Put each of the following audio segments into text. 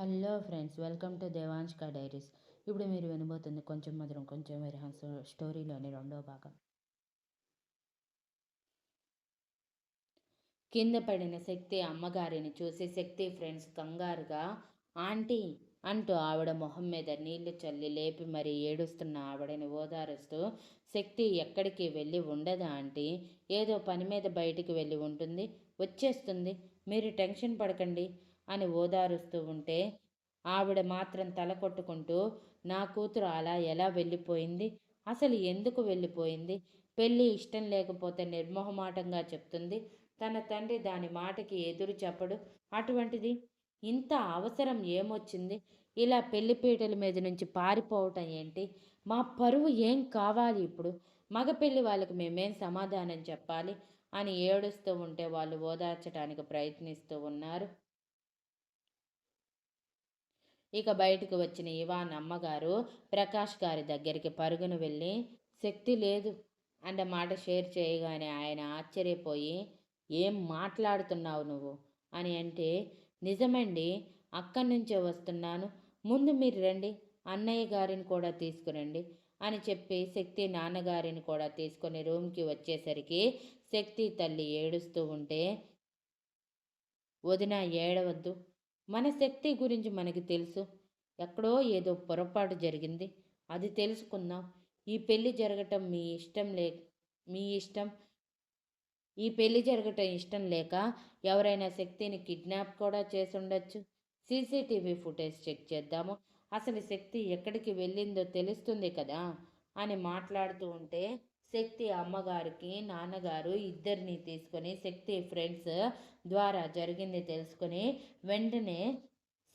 Hello friends welcome to దేవాంష్క diaries. ఇప్పుడు మీరు వినబోతుంది కొంచెం మధురం కొంచెం విరహం స్టోరీలోని రెండో భాగం. కింద పడిన శక్తి అమ్మగారిని చూసి శక్తి ఫ్రెండ్స్ కంగారుగా ఆంటీ అంటూ ఆవిడ మొహం మీద నీళ్ళు చల్లి లేపి మరీ ఏడుస్తున్న ఆవిడని ఓదారుస్తూ శక్తి ఎక్కడికి వెళ్ళి ఉండదా ఆంటీ? ఏదో పని మీద బయటికి వెళ్ళి ఉంటుంది వచ్చేస్తుంది. మీరు టెన్షన్ పడకండి. అని ఓదారుస్తూ ఉంటే ఆవిడ మాత్రం తల కొట్టుకుంటూ నా కూతురు అలా ఎలా వెళ్ళిపోయింది? అసలు ఎందుకు వెళ్ళిపోయింది? పెళ్ళి ఇష్టం లేకపోతే నిర్మోహమాటంగా చెప్తుంది. తన తండ్రి దాని మాటకి ఎదురు చెప్పడు. అటువంటిది ఇంత అవసరం ఏమొచ్చింది? ఇలా పెళ్ళిపీటల మీద నుంచి పారిపోవటం ఏంటి? మా పరువు ఏం కావాలి ఇప్పుడు? మగ పెళ్ళి వాళ్ళకి మేమేం సమాధానం చెప్పాలి? అని ఏడుస్తూ ఉంటే వాళ్ళు ఓదార్చడానికి ప్రయత్నిస్తూ ఉన్నారు. ఇక బయటకు వచ్చిన ఇవాన్ అమ్మగారు ప్రకాష్ గారి దగ్గరికి పరుగున వెళ్ళి శక్తి లేదు అన్న మాట షేర్ చేయగానే ఆయన ఆశ్చర్యపోయి ఏం మాట్లాడుతున్నావు నువ్వు? అని అంటే నిజమండి అక్కడి నుంచే వస్తున్నాను. ముందు మీరు రండి అన్నయ్య గారిని కూడా తీసుకురండి అని చెప్పి శక్తి నాన్నగారిని కూడా తీసుకొని రూమ్కి వచ్చేసరికి శక్తి తల్లి ఏడుస్తూ ఉంటే వదిన ఏడవద్దు. మన శక్తి గురించి మనకి తెలుసు. ఎక్కడో ఏదో పొరపాటు జరిగింది. అది తెలుసుకుందాం. ఈ పెళ్ళి జరగటం మీ ఇష్టం లే మీ ఇష్టం. ఈ పెళ్ళి జరగటం ఇష్టం లేక ఎవరైనా శక్తిని కిడ్నాప్ కూడా చేసి ఉండొచ్చు సీసీటీవీ ఫుటేజ్ చెక్ చేద్దాము. అసలు శక్తి ఎక్కడికి వెళ్ళిందో తెలుస్తుంది కదా అని మాట్లాడుతూ ఉంటే శక్తి అమ్మగారికి నాన్నగారు ఇద్దరిని తీసుకొని శక్తి ఫ్రెండ్స్ ద్వారా జరిగింది తెలుసుకొని వెంటనే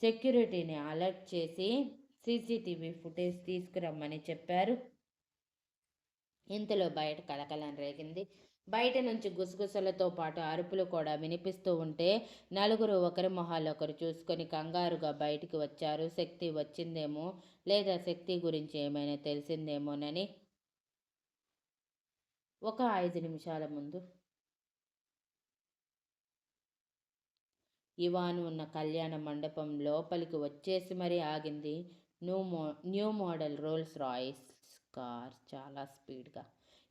సెక్యూరిటీని అలర్ట్ చేసి సీసీటీవీ ఫుటేజ్ తీసుకురమ్మని చెప్పారు. ఇంతలో బయట కలకలం రేగింది. బయట నుంచి గుసగుసలతో పాటు అరుపులు కూడా వినిపిస్తూ ఉంటే నలుగురు ఒకరి మొహాలు ఒకరు చూసుకొని కంగారుగా బయటికి వచ్చారు. శక్తి వచ్చిందేమో లేదా శక్తి గురించి ఏమైనా తెలిసిందేమోనని ఒక ఐదు నిమిషాల ముందు. ఇవాను ఉన్న కళ్యాణ మండపం లోపలికి వచ్చేసి మరీ ఆగింది. న్యూ మో new model Rolls Royce car చాలా స్పీడ్గా.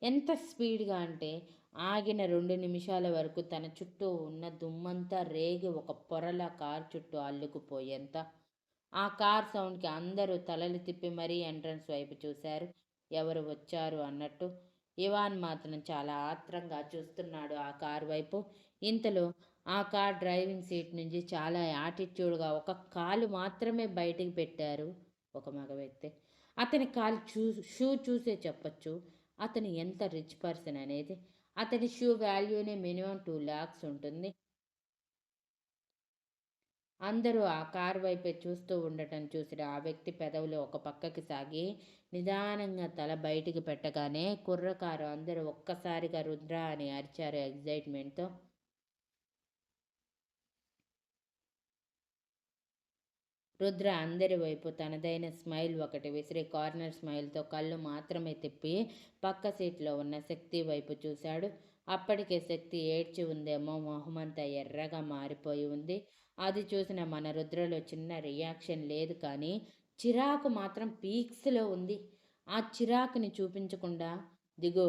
ఎంత స్పీడ్గా అంటే ఆగిన రెండు నిమిషాల వరకు తన చుట్టూ ఉన్న దుమ్మంతా రేగి ఒక పొరల కార్ చుట్టూ అల్లుకుపోయేంత. ఆ కార్ సౌండ్కి అందరూ తలలు తిప్పి మరీ ఎంట్రన్స్ వైపు చూశారు. ఎవరు వచ్చారు అన్నట్టు ఇవాన్ మాత్రం చాలా ఆత్రంగా చూస్తున్నాడు ఆ కార్ వైపు. ఇంతలో ఆ కార్ డ్రైవింగ్ సీట్ నుంచి చాలా యాటిట్యూడ్గా ఒక కాలు మాత్రమే బయటికి పెట్టారు ఒక మగ వ్యక్తి అతని కాలు చూ షూ చూసే చెప్పచ్చు. అతను ఎంత రిచ్ పర్సన్ అనేది. అతని షూ వాల్యూనే మినిమం టూ ల్యాక్స్ ఉంటుంది. అందరూ ఆ కారు వైపే చూస్తూ ఉండటం చూసిన ఆ వ్యక్తి పెదవులు ఒక పక్కకి సాగి నిదానంగా తల బయటికి పెట్టగానే కుర్రకారు అందరూ ఒక్కసారిగా రుద్ర అని అరిచారు ఎగ్జైట్మెంట్తో రుద్ర అందరి వైపు తనదైన స్మైల్ ఒకటి విసిరి కార్నర్ స్మైల్తో కళ్ళు మాత్రమే తిప్పి పక్క సీట్లో ఉన్న శక్తి వైపు చూశాడు. అప్పటికే శక్తి ఏడ్చి ఉందేమో మొహమంతా ఎర్రగా మారిపోయి ఉంది. అది చూసిన మన రుద్రలో చిన్న రియాక్షన్ లేదు కానీ చిరాకు మాత్రం పీక్స్లో ఉంది. ఆ చిరాకుని చూపించకుండా దిగు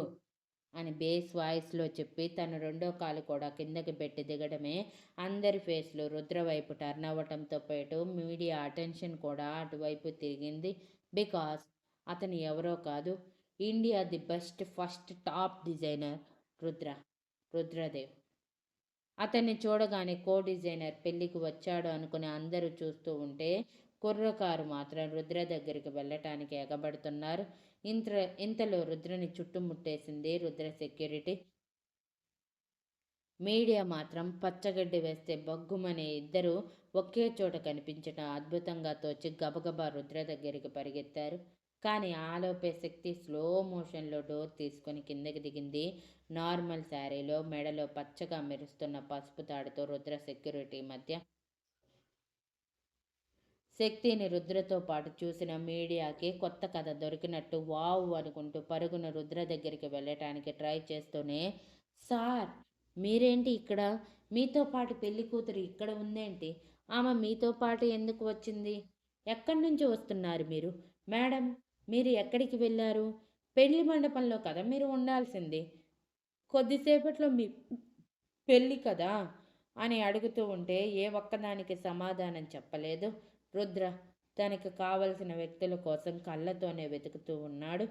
అని బేస్ వాయిస్లో చెప్పి తన రెండో కాలు కూడా కిందకి పెట్టి దిగడమే అందరి ఫేస్లు రుద్ర వైపు టర్న్ అవ్వటంతో పాటు మీడియా అటెన్షన్ కూడా అటువైపు తిరిగింది. బికాస్ అతను ఎవరో కాదు. India the best first top designer Rudra. Rudradev. అతన్ని చూడగానే కో డిజైనర్ పెళ్ళికి వచ్చాడు అనుకుని అందరూ చూస్తూ ఉంటే కుర్రకారు మాత్రం రుద్ర దగ్గరికి వెళ్ళటానికి ఎగబడుతున్నారు. ఇంత ఇంతలో రుద్రని చుట్టుముట్టేసింది రుద్ర సెక్యూరిటీ. మీడియా మాత్రం పచ్చగడ్డి వేస్తే బగ్గుమనే ఇద్దరు ఒకే చోట కనిపించడం అద్భుతంగా తోచి గబగబా రుద్ర దగ్గరికి పరిగెత్తారు. కానీ ఆలోపే శక్తి స్లో మోషన్లో డోర్ తీసుకొని కిందకి దిగింది. నార్మల్ శారీలో మెడలో పచ్చగా మెరుస్తున్న పసుపు తాడుతో రుద్ర సెక్యూరిటీ మధ్య శక్తిని రుద్రతో పాటు చూసిన మీడియాకి కొత్త కథ దొరికినట్టు వావ్ అనుకుంటూ పరుగున రుద్ర దగ్గరికి వెళ్ళటానికి ట్రై చేస్తూనే సార్ మీరేంటి ఇక్కడ? మీతో పాటు పెళ్ళి కూతురు ఇక్కడ ఉందేంటి? ఆమె మీతో పాటు ఎందుకు వచ్చింది? ఎక్కడి నుంచి వస్తున్నారు మీరు? మేడం మీరు ఎక్కడికి వెళ్ళారు? పెళ్ళి మండపంలో కదా మీరు ఉండాల్సింది. కొద్దిసేపట్లో మీ పెళ్ళి కదా? అని అడుగుతూ ఉంటే ఏ ఒక్కదానికి సమాధానం చెప్పలేదు. రుద్ర తనకు కావలసిన వ్యక్తుల కోసం కళ్ళతోనే వెతుకుతూ ఉన్నాడు.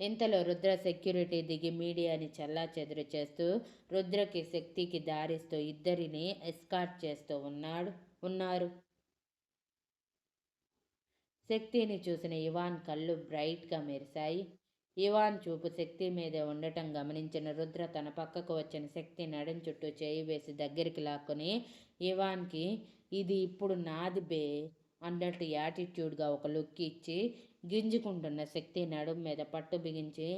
ఇంతలో రుద్ర సెక్యూరిటీ దిగి మీడియాని చల్లా చెదురు చేస్తూ రుద్రకి శక్తికి దారిస్తూ ఇద్దరిని ఎస్కార్ట్ చేస్తూ ఉన్నాడు ఉన్నారు. శక్తిని చూసిన ఇవాన్ కళ్ళు బ్రైట్గా మెరిశాయి. ఇవాన్ చూపు శక్తి మీదే ఉండటం గమనించిన రుద్ర తన పక్కకు వచ్చిన శక్తి నడుం చుట్టూ చేయి వేసి దగ్గరికి లాక్కొని ఇవాన్కి ఇది ఇప్పుడు నాది బే అన్నట్టు యాటిట్యూడ్గా ఒక లుక్ ఇచ్చి గింజుకుంటున్న శక్తి నడుం మీద పట్టు బిగించి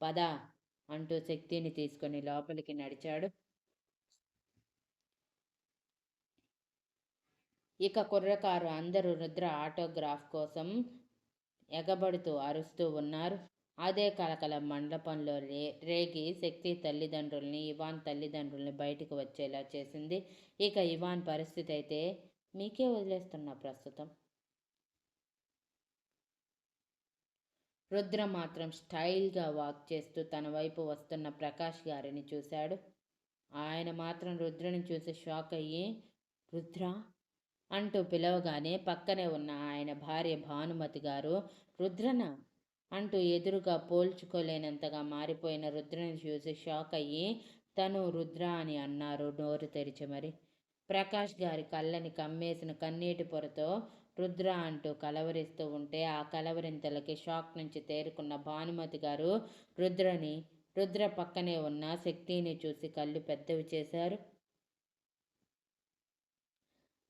పద అంటూ శక్తిని తీసుకొని లోపలికి నడిచాడు. ఇక కుర్రకారు అందరూ రుద్ర ఆటోగ్రాఫ్ కోసం ఎగబడుతూ అరుస్తూ ఉన్నారు. అదే కలకల మండపంలో రే రేగి శక్తి తల్లిదండ్రుల్ని ఇవాన్ తల్లిదండ్రుల్ని బయటకు వచ్చేలా చేసింది. ఇక ఇవాన్ పరిస్థితి అయితే మీకే వదిలేస్తున్నా ప్రస్తుతం. రుద్ర మాత్రం స్టైల్గా వాక్ చేస్తూ తన వైపు వస్తున్న ప్రకాష్ గారిని చూశాడు. ఆయన మాత్రం రుద్రని చూసి షాక్ అయ్యి రుద్ర అంటూ పిలవగానే పక్కనే ఉన్న ఆయన భార్య భానుమతి గారు రుద్రన అంటూ ఎదురుగా పోల్చుకోలేనంతగా మారిపోయిన రుద్రని చూసి షాక్ అయ్యి తను రుద్ర అని అన్నారు నోరు తెరిచి మరి. ప్రకాష్ గారి కళ్ళని కమ్మేసిన కన్నీటి పొరతో రుద్ర అంటూ కలవరిస్తూ ఉంటే ఆ కలవరింతలకి షాక్ నుంచి తేరుకున్న భానుమతి గారు రుద్రని? రుద్ర పక్కనే ఉన్న శక్తిని చూసి కళ్ళు పెద్దవి చేశారు.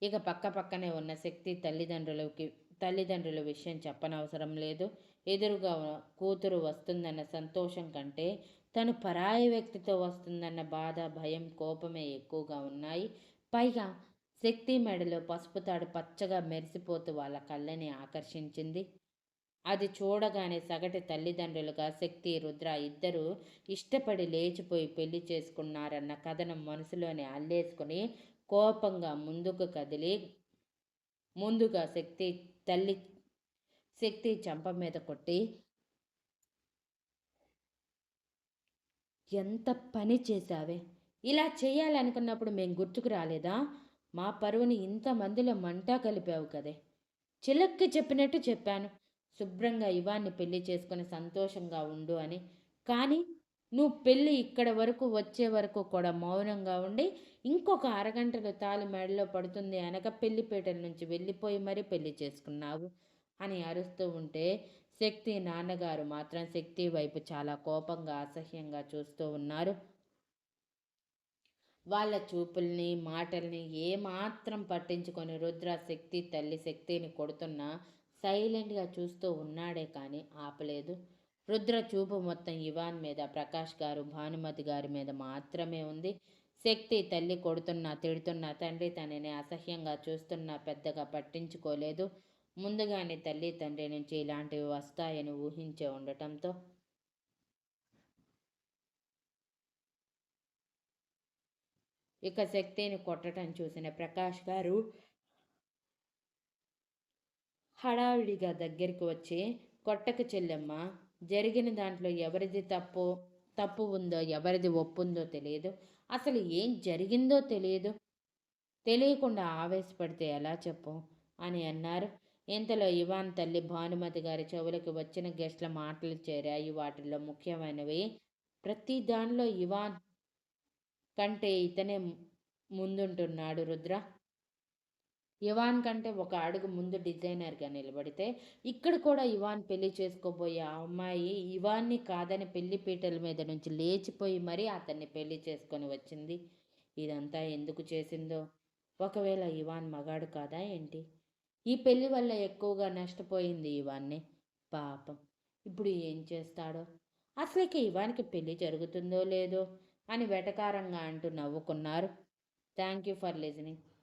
ఇక పక్క పక్కనే ఉన్న శక్తి తల్లిదండ్రులకి తల్లిదండ్రుల విషయం చెప్పనవసరం లేదు. ఎదురుగా కూతురు వస్తుందన్న సంతోషం కంటే తను పరాయి వ్యక్తితో వస్తుందన్న బాధ భయం కోపమే ఎక్కువగా ఉన్నాయి. పైగా శక్తి మెడలో పసుపు తాడు పచ్చగా మెరిసిపోతూ వాళ్ళ కళ్ళని ఆకర్షించింది. అది చూడగానే సగటి తల్లిదండ్రులుగా శక్తి రుద్ర ఇద్దరూ ఇష్టపడి లేచిపోయి పెళ్ళి చేసుకున్నారన్న కథనం మనసులోనే అల్లేసుకుని కోపంగా ముందుకు కదిలి ముందుగా శక్తి తల్లి శక్తి చంప మీద కొట్టి ఎంత పని చేశావే? ఇలా చేయాలనుకున్నప్పుడు మేము గుర్తుకు రాలేదా? మా పరువుని ఇంతమందిలో మంటా కలిపావు కదే. చిలక్కి చెప్పినట్టు చెప్పాను. శుభ్రంగా ఇవాన్ని పెళ్ళి చేసుకుని సంతోషంగా ఉండు అని. కానీ నువ్వు పెళ్ళి ఇక్కడ వరకు వచ్చే వరకు కూడా మౌనంగా ఉండి ఇంకొక అరగంటలో తాలి మెడలో పడుతుంది అనక పెళ్ళిపేటల నుంచి వెళ్ళిపోయి మరీ పెళ్ళి చేసుకున్నావు అని అరుస్తూ ఉంటే శక్తి నాన్నగారు మాత్రం శక్తి వైపు చాలా కోపంగా అసహ్యంగా చూస్తూ ఉన్నారు. వాళ్ళ చూపుల్ని మాటల్ని ఏమాత్రం పట్టించుకొని రుద్ర శక్తి తల్లి శక్తిని కొడుతున్నా సైలెంట్గా చూస్తూ ఉన్నాడే కానీ ఆపలేదు. రుద్ర చూపు మొత్తం ఇవాన్ మీద ప్రకాష్ గారు భానుమతి గారి మీద మాత్రమే ఉంది. శక్తి తల్లి కొడుతున్నా తిడుతున్నా తండ్రి తనని అసహ్యంగా చూస్తున్నా పెద్దగా పట్టించుకోలేదు. ముందుగానే తల్లి తండ్రి నుంచి ఇలాంటివి వస్తాయని ఊహించే ఉండటంతో ఇక శక్తిని కొట్టడం చూసిన ప్రకాష్ గారు హడావిడిగా దగ్గరికి వచ్చి కొట్టకు చెల్లెమ్మ జరిగిన దాంట్లో ఎవరిది తప్పు తప్పు ఉందో ఎవరిది ఒప్పుందో తెలియదు. అసలు ఏం జరిగిందో తెలియదు. తెలియకుండా ఆవేశపడితే ఎలా చెప్పు? అని అన్నారు. ఇంతలో ఇవాన్ తల్లి భానుమతి గారి చెవులకు వచ్చిన గెస్ట్ల మాటలు చేరాయి. వాటిల్లో ముఖ్యమైనవి ప్రతి దానిలో ఇవాన్ కంటే ఇతనే ముందుంటున్నాడు రుద్ర. ఇవాన్ కంటే ఒక అడుగు ముందు డిజైనర్గా నిలబడితే ఇక్కడ కూడా ఇవాన్ పెళ్ళి చేసుకోబోయే ఆ అమ్మాయి ఇవాన్ని కాదని పెళ్ళి పీటల మీద నుంచి లేచిపోయి మరీ అతన్ని పెళ్ళి చేసుకొని వచ్చింది. ఇదంతా ఎందుకు చేసిందో? ఒకవేళ ఇవాన్ మగాడు కాదా ఏంటి? ఈ పెళ్ళి వల్ల ఎక్కువగా నష్టపోయింది ఇవాన్ని. పాపం. ఇప్పుడు ఏం చేస్తాడో? అసలుకి ఇవానికి పెళ్ళి జరుగుతుందో లేదో అని వెటకారంగా అంటూ నవ్వుకున్నారు. Thank you for listening.